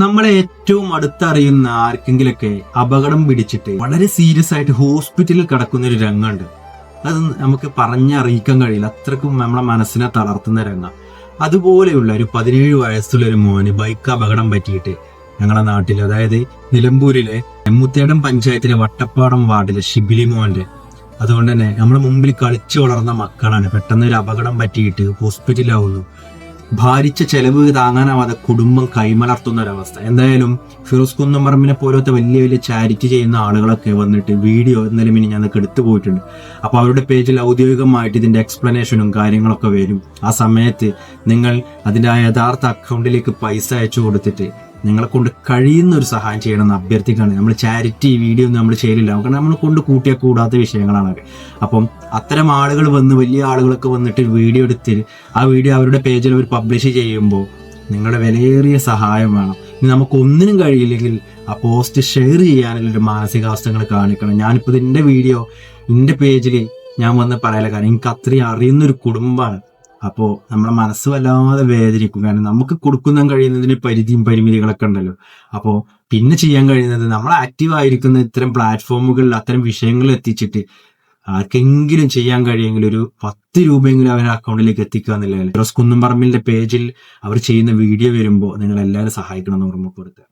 നമ്മളെ ഏറ്റവും അടുത്തറിയുന്ന ആർക്കെങ്കിലൊക്കെ അപകടം പിടിച്ചിട്ട് വളരെ സീരിയസ് ആയിട്ട് ഹോസ്പിറ്റലിൽ കിടക്കുന്ന ഒരു രംഗമുണ്ട്. അത് നമുക്ക് പറഞ്ഞറിയിക്കാൻ കഴിയില്ല. അത്രക്കും നമ്മളെ മനസ്സിനെ തളർത്തുന്ന രംഗം. അതുപോലെയുള്ള ഒരു പതിനേഴ് വയസ്സുള്ള ഒരു മോന് ബൈക്ക് അപകടം പറ്റിയിട്ട് ഞങ്ങളെ നാട്ടിൽ അതായത് നിലമ്പൂരിലെ എമ്മുത്തേടം പഞ്ചായത്തിലെ വട്ടപ്പാടം വാർഡിലെ ഷിബിലി മോന്റെ. അതുകൊണ്ട് തന്നെ നമ്മുടെ മുമ്പിൽ കളിച്ചു വളർന്ന മക്കളാണ് പെട്ടെന്ന് ഒരു അപകടം പറ്റിയിട്ട് ഹോസ്പിറ്റലാവുന്നു ഭാരിച്ച ചെലവ് താങ്ങാനാവാതെ കുടുംബം കൈമലർത്തുന്ന ഒരവസ്ഥ എന്തായാലും ഫിറോസ് കുന്നമറമ്പിനെ പോലത്തെ വലിയ വലിയ ചാരിറ്റി ചെയ്യുന്ന ആളുകളൊക്കെ വന്നിട്ട് വീഡിയോ ഇന്നലെ മിനി ഞാനൊക്കെ എടുത്തു പോയിട്ടുണ്ട്. അപ്പൊ അവരുടെ പേജിൽ ഔദ്യോഗികമായിട്ട് ഇതിന്റെ എക്സ്പ്ലനേഷനും കാര്യങ്ങളൊക്കെ വരും. ആ സമയത്ത് നിങ്ങൾ അതിന്റെ ആ യഥാർത്ഥ അക്കൗണ്ടിലേക്ക് പൈസ അയച്ചു കൊടുത്തിട്ട് നിങ്ങളെ കൊണ്ട് കഴിയുന്ന ഒരു സഹായം ചെയ്യണമെന്ന് അഭ്യർത്ഥിക്കുകയാണ്. നമ്മൾ ചാരിറ്റി വീഡിയോ ഒന്നും നമ്മൾ ചെയ്യലില്ല. കാരണം നമ്മൾ കൊണ്ട് കൂട്ടിയാൽ കൂടാത്ത വിഷയങ്ങളാണൊക്കെ അപ്പം അത്തരം ആളുകൾ വന്ന് വലിയ ആളുകളൊക്കെ വന്നിട്ട് വീഡിയോ എടുത്ത് ആ വീഡിയോ അവരുടെ പേജിൽ അവർ പബ്ലിഷ് ചെയ്യുമ്പോൾ നിങ്ങളുടെ വിലയേറിയ സഹായം വേണം. ഇനി നമുക്ക് ഒന്നിനും കഴിയില്ലെങ്കിൽ ആ പോസ്റ്റ് ഷെയർ ചെയ്യാനുള്ള ഒരു മാനസികാവസ്ഥകൾ കാണിക്കണം. ഞാനിപ്പോൾ ഇതിന്റെ വീഡിയോ എന്റെ പേജിൽ ഞാൻ വന്ന് പറയല കാരണം എനിക്ക് അത്രയും അറിയുന്നൊരു കുടുംബമാണ്. അപ്പോൾ നമ്മുടെ മനസ്സ് വല്ലാതെ വേദനിക്കും. കാരണം നമുക്ക് കൊടുക്കുന്ന കഴിയുന്നതിന് പരിധിയും പരിമിതികളൊക്കെ ഉണ്ടല്ലോ. അപ്പോൾ പിന്നെ ചെയ്യാൻ കഴിയുന്നത് നമ്മൾ ആക്റ്റീവ് ആയിരിക്കുന്ന ഇത്തരം പ്ലാറ്റ്ഫോമുകളിൽ അത്തരം വിഷയങ്ങൾ എത്തിച്ചിട്ട് ആർക്കെങ്കിലും ചെയ്യാൻ കഴിയുമെങ്കിൽ ഒരു പത്ത് രൂപയെങ്കിലും അവരുടെ അക്കൗണ്ടിലേക്ക് എത്തിക്കുക എന്നുള്ളതല്ലേ. ഫിറോസ് കുന്നംപറമ്പിലിന്റെ പേജിൽ അവർ ചെയ്യുന്ന വീഡിയോ വരുമ്പോൾ നിങ്ങൾ എല്ലാവരും സഹായിക്കണം എന്ന് ഓർമ്മ കൊടുക്കുക